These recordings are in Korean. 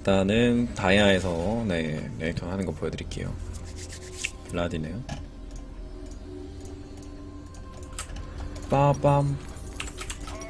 일단은 다이아에서 네 레이턴 하는 거 보여드릴게요. 블라디네요. 빠밤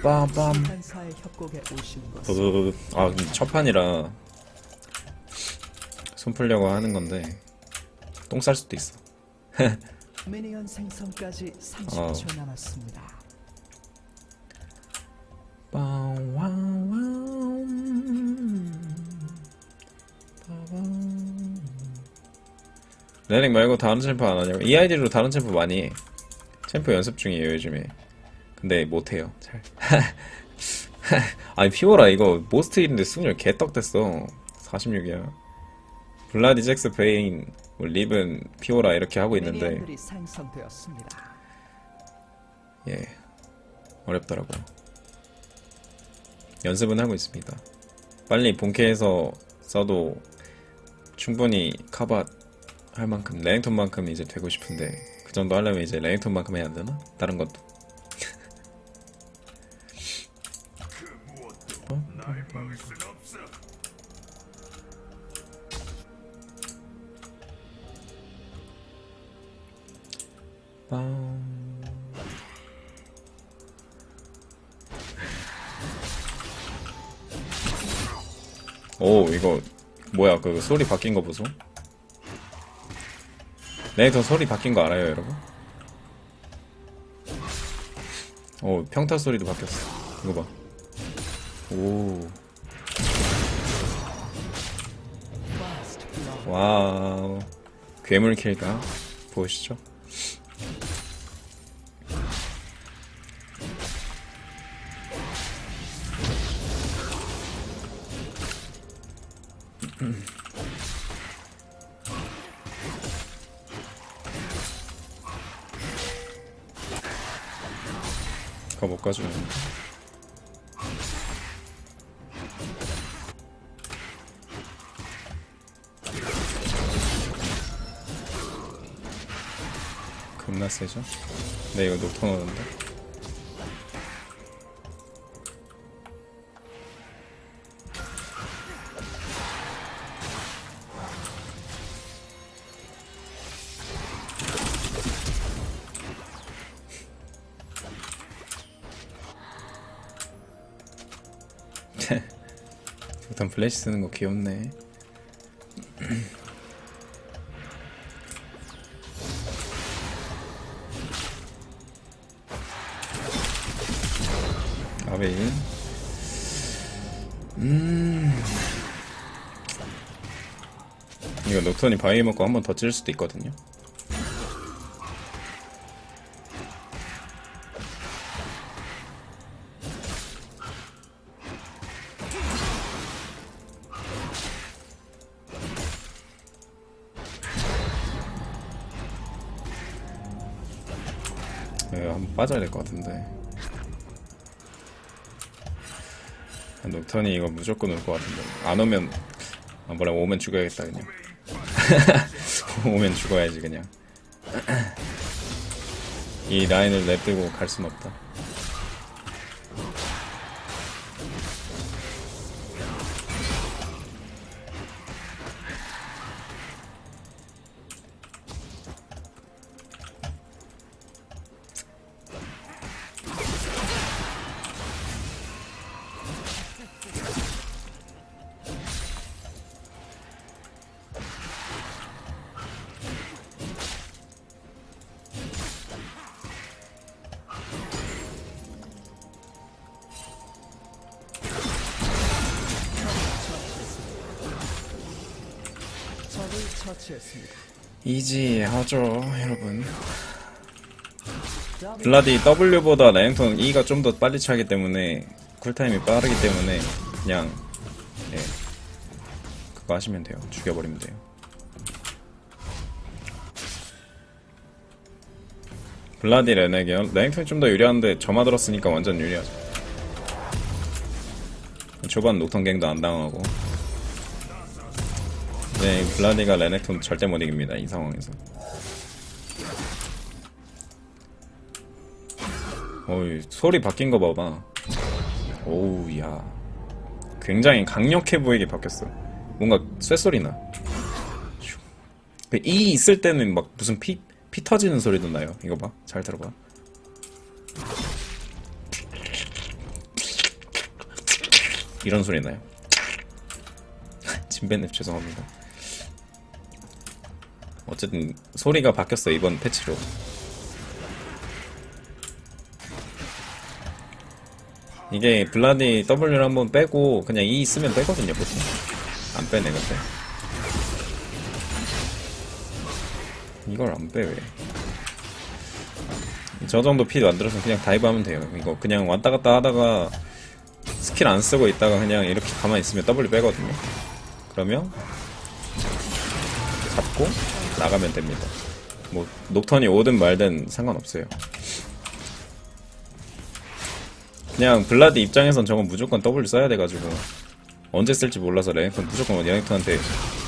빠밤 한사의 협곡에 오신 것을 그, 아, 근데 첫 판이라 손 풀려고 하는 건데 똥 쌀 수도 있어. 미니언 생성까지 30초 어. 남았습니다. 레넥 말고 다른 챔프 안 하냐고? 이 아이디로 다른 챔프 많이 해. 챔프 연습 중이에요 요즘에. 근데 못해요 잘. 아니 피오라 이거 모스트인데 승률 개떡 됐어. 46이야. 블라디 잭스 베인 뭐 리븐 피오라 이렇게 하고 있는데. 예 어렵더라고요. 연습은 하고 있습니다. 빨리 본캐에서 써도 충분히 커버 할 만큼 레잉톤만큼 이제 되고 싶은데 그 정도 하려면 이제 레잉톤만큼 해야 되나? 다른 것도. 빵. 오 이거 뭐야 그 소리 바뀐 거 보소 레이더 소리 바뀐 거 알아요 여러분? 오 평타 소리도 바뀌었어. 이거 봐오. 와우. 괴물 킬가 보시죠 못 가져요 겁나 세죠? 네 이거 녹턴 오는데 녹턴 플래시 쓰는 거 귀엽네. 아베인 음. 이거 녹턴이 바위 먹고 한 번 더 찔 수도 있거든요 한번 빠져야 될 것 같은데. 녹턴이 이거 무조건 올 것 같은데. 안 오면 아 뭐라 오면 죽어야겠다 그냥. 오면 죽어야지 그냥. 이 라인을 냅두고 갈 순 없다 처치했습니다. 이지하죠 여러분. 블라디 W보다 레인턴 E가 좀 더 빨리 차기 때문에 쿨타임이 빠르기 때문에 그냥 예. 그거 하시면 돼요. 죽여버리면 돼요. 블라디 레넥이요? 레넥턴이 좀 더 유리한데 점화 들었으니까 완전 유리하죠. 초반 녹턴 갱도 안 당하고 네 블라디가 레넥톤 절대 못 이깁니다 이 상황에서 어이 소리 바뀐 거 봐봐 오우 야 굉장히 강력해 보이게 바뀌었어 뭔가 쇳소리 나. 그이 있을 때는 막 무슨 피, 피 터지는 소리도 나요. 이거 봐. 잘 들어봐. 이런 소리 나요. 진배nep 죄송합니다. 어쨌든 소리가 바뀌었어 이번 패치로. 이게 블라디 W를 한번 빼고 그냥 E 쓰면 빼거든요 보통. 안 빼네 근데. 이걸 안 빼 왜? 저 정도 피 만들어서 그냥 다이브 하면 돼요. 이거 그냥 왔다 갔다 하다가 스킬 안 쓰고 있다가 그냥 이렇게 가만히 있으면 W 빼거든요. 그러면 잡고 나가면 됩니다. 뭐 녹턴이 오든 말든 상관없어요. 그냥 블라드 입장에선 저건 무조건 W 써야 돼가지고 언제 쓸지 몰라서 레넥턴 무조건 레넥턴한테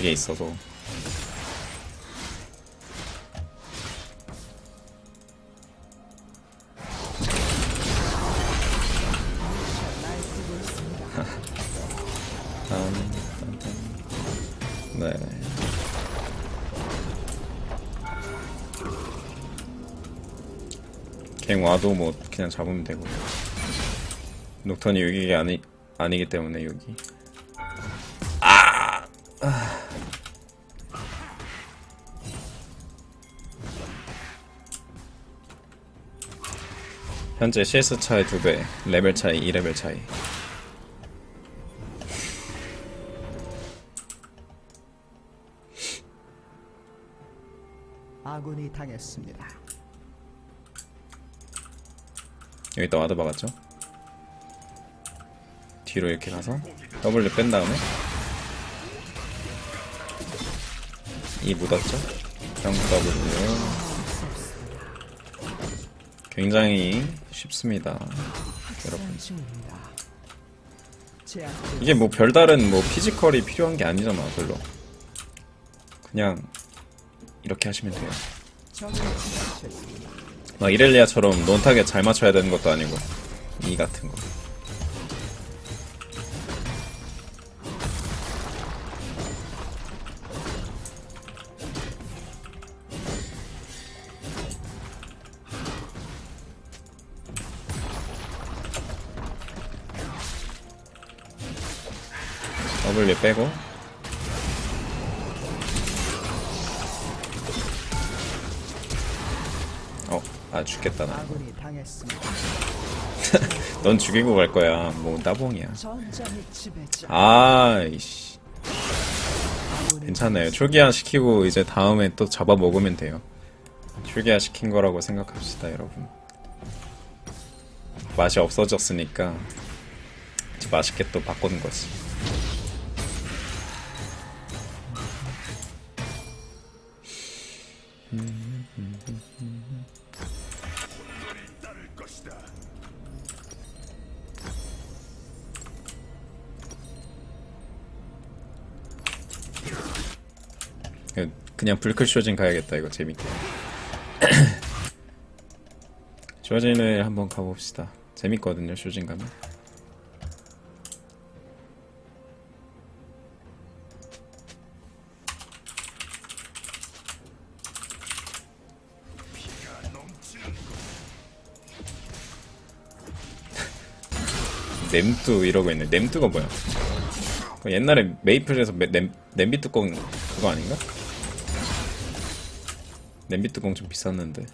이게 있어서 와도 뭐 그냥 잡으면 되고. 녹턴이 여기 아니 아니기 때문에 여기. 아! 아. 현재 CS 차이 2배, 레벨 차이 2레벨 차이. 아군이 당했습니다. 여기다 와드 박았죠? 뒤로 이렇게 가서 W 뺀 다음에 이 묻었죠? 형 W 굉장히 쉽습니다 여러분 이게 뭐 별다른 뭐 피지컬이 필요한 게 아니잖아 별로 그냥 이렇게 하시면 돼요. 막 이렐리아처럼 논타겟 잘 맞춰야 되는 것도 아니고 이 같은 거. W 빼고 아 죽겠다 나. 넌 죽이고 갈 거야. 뭐 따봉이야. 아이씨. 괜찮아요. 초기화 시키고 이제 다음에 또 잡아 먹으면 돼요. 초기화 시킨 거라고 생각합시다, 여러분. 맛이 없어졌으니까 이제 맛있게 또 바꾸는 거지. 그- 그냥 불클 쇼진 가야겠다 이거 재밌게. 쇼진을 한번 가봅시다. 재밌거든요 쇼진 가면. 냄뚜 이러고 있네. 냄뚜가 뭐야? 그 옛날에 메이플에서 메- 냄, 냄비 뚜껑 그거 아닌가? 냄비 뚜껑 좀 비쌌는데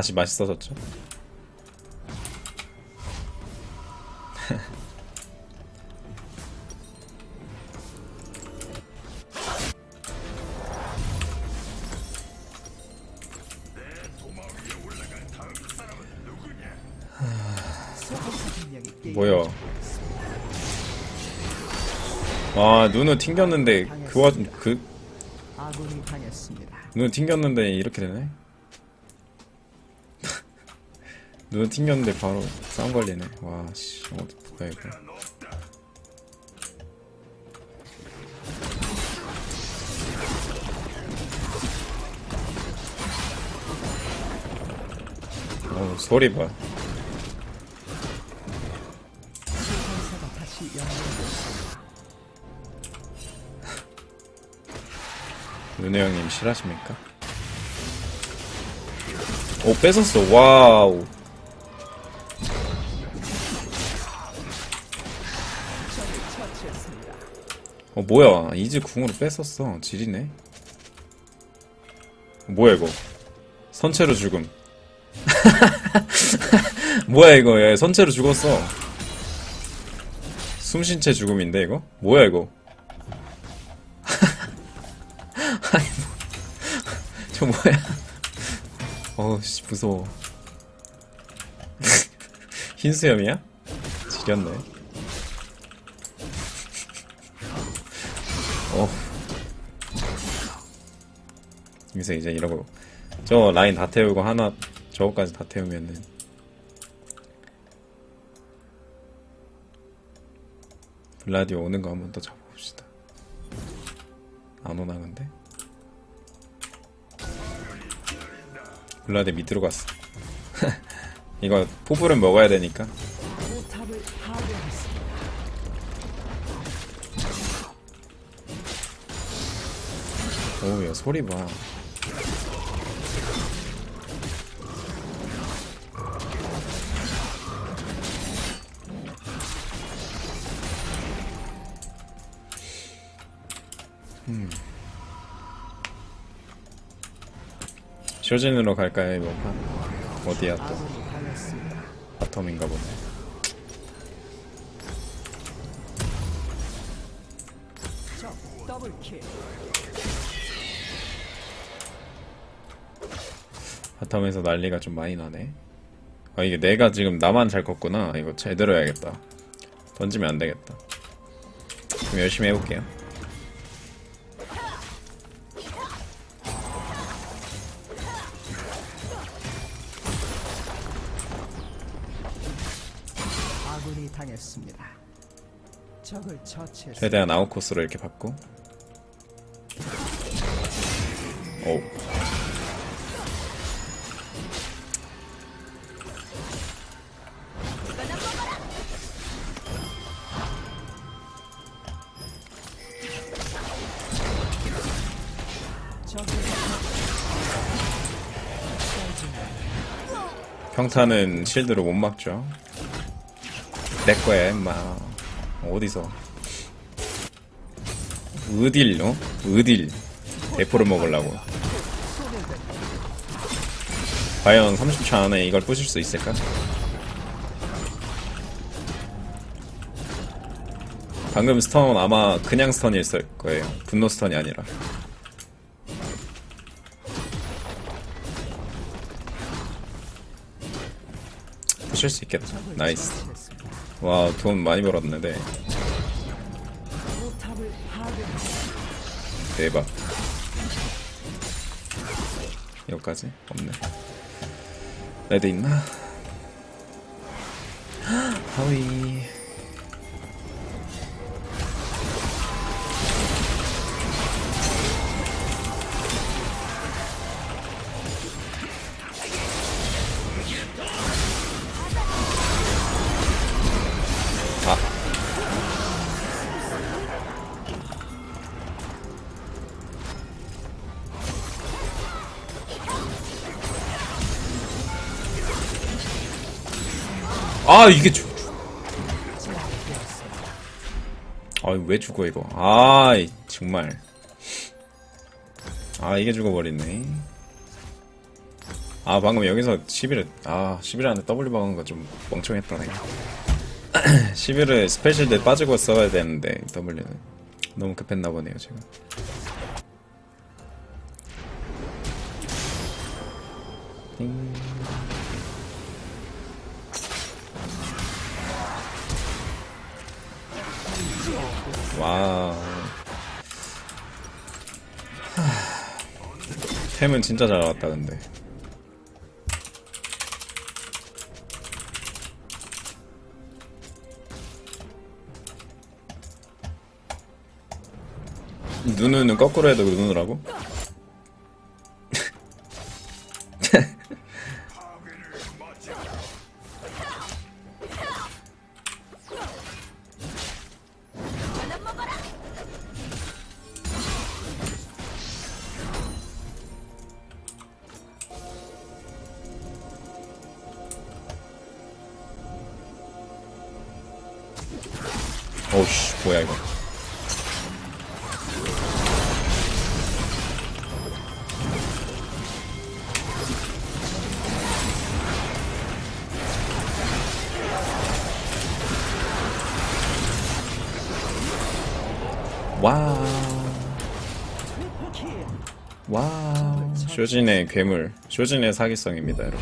다시 맛있어졌죠? 뭐야 아 눈을 튕겼는데 그 와중 그 아군이 당했습니다. 눈 튕겼는데 이렇게 되네? 눈 튕겼는데 바로 싸움 걸리네. 와, 씨, 어, 뭐야, 이거. 어, 소리 봐. 윤혜 형님 실하십니까? 오, 뺏었어. 와우. 어 뭐야? 이즈 궁으로 뺐었어. 지리네. 뭐야 이거? 선체로 죽음. 뭐야 이거? 얘 선체로 죽었어. 숨쉰 채 죽음인데 이거? 뭐야 이거? 아니 뭐, 저 뭐야? 어우씨 무서워. 흰수염이야? 지렸네 여기서 이제 이러고 저 라인 다 태우고 하나 저거까지 다 태우면은 블라디 오는 거 한번 더 잡아봅시다. 안 오나 근데? 블라디 밑으로 갔어. 이거 포불은 먹어야 되니까. 오야 소리 봐. 음. 쇼진으로 갈까요 이번 판? 어디야 또? 바텀인가 보네. 바텀에서 난리가 좀 많이 나네. 아 이게 내가 지금 나만 잘 컸구나. 이거 제대로 해야겠다. 던지면 안 되겠다. 좀 열심히 해볼게요. 아군이 당했습니다. 적을 처치했습니다. 최대한 아웃 코스로 이렇게 받고. 평타는 실드로 못 막죠. 내 거야, 임마. 어디서? 으딜, 어? 으딜. 대포를 먹으려고. 과연 30초 안에 이걸 부실 수 있을까? 방금 스턴 아마 그냥 스턴일 거예요. 분노 스턴이 아니라. 부실 수 있겠다. 나이스. 와, 돈 많이 벌었네. 네. 대박. 여기까지? 없네. 레드 있나? 하위. 아, 이게 죽, 아, 왜 죽어, 이거. 아, 이, 정말. 아, 이게 죽어버리네. 아, 방금 여기서 11을, 아, 11 안에 W 박은 거 좀 멍청했다, 내가. 11을 스페셜 때 빠지고 써야 되는데, W는. 너무 급했나 보네요, 제가. 하. 템은 진짜 잘 나왔다 근데 누누는 거꾸로 해도 누누라고? 어우씨 뭐야 이거. 와우. 쇼진의 괴물 쇼진의 사기성입니다 여러분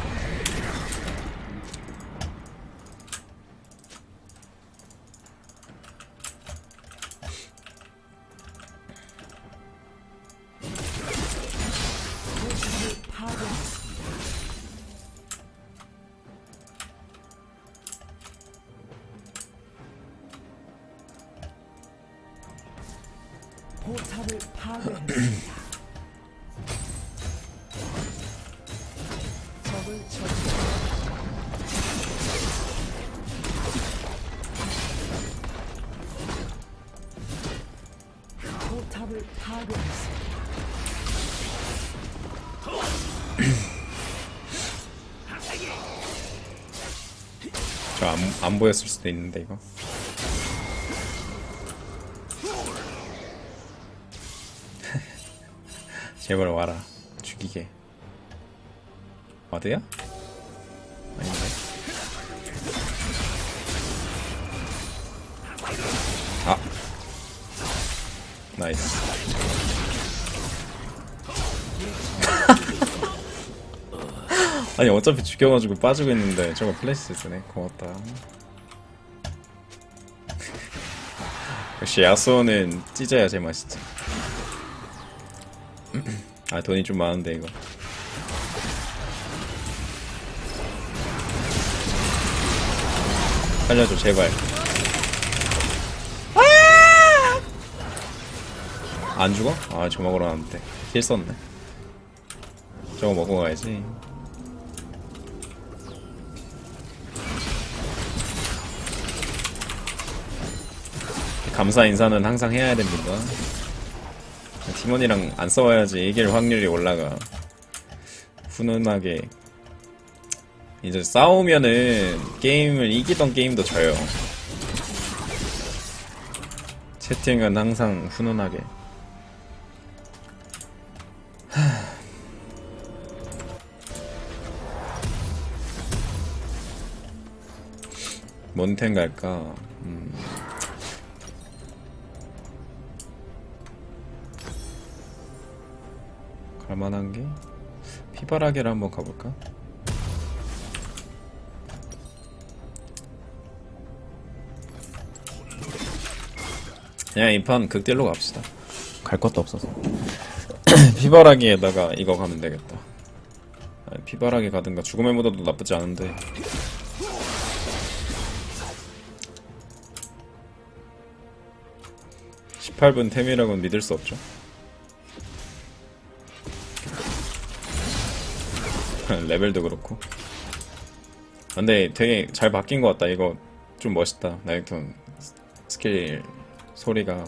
저 안 안 보였을 수도 있는데 이거. 제발 와라. 죽이게. 와드야? 아닌데? 아. 나이스 아니 어차피 죽여가지고 빠지고 있는데 저거 플래시 쓰네. 고맙다. 역시 야스오는 찢어야 제맛이지. 아 돈이 좀 많은데 이거. 살려줘 제발. 안 죽어? 아 저거 먹으러 왔는데. 힐 썼네. 저거 먹고 가야지 감사 인사는 항상 해야 됩니다. 팀원이랑 안 싸워야지 이길 확률이 올라가. 훈훈하게. 이제 싸우면은 게임을 이기던 게임도 져요. 채팅은 항상 훈훈하게. 하. 뭔템 갈까? 음. 갈만한 게 피바라기를 한번 가볼까? 그냥 이판 극딜로 갑시다. 갈 것도 없어서. 피바라기에다가 이거 가면 되겠다. 아니, 피바라기 가든가 죽음의 무도도 나쁘지 않은데. (18분) 템이라고는 믿을 수 없죠. 레벨도 그렇고. 근데 되게 잘 바뀐 것 같다. 이거 좀 멋있다. 나이톤 스킬 소리가.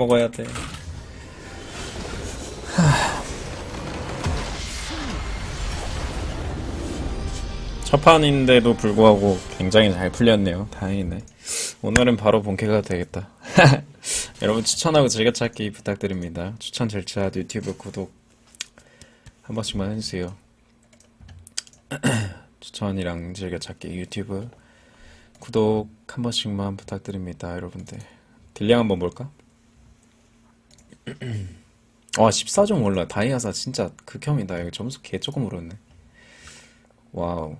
먹어야 돼. 첫 판인데도 불구하고 굉장히 잘 풀렸네요. 다행이네. 오늘은 바로 본캐가 되겠다. 여러분 추천하고 즐겨찾기 부탁드립니다. 추천 절차 유튜브 구독 한 번씩만 해주세요. 추천이랑 즐겨찾기 유튜브 구독 한 번씩만 부탁드립니다, 여러분들. 딜량 한번 볼까? 와, 14점 올라. 다이아사 진짜 극혐이다. 여기 점수 개 조금 오르네. 와우.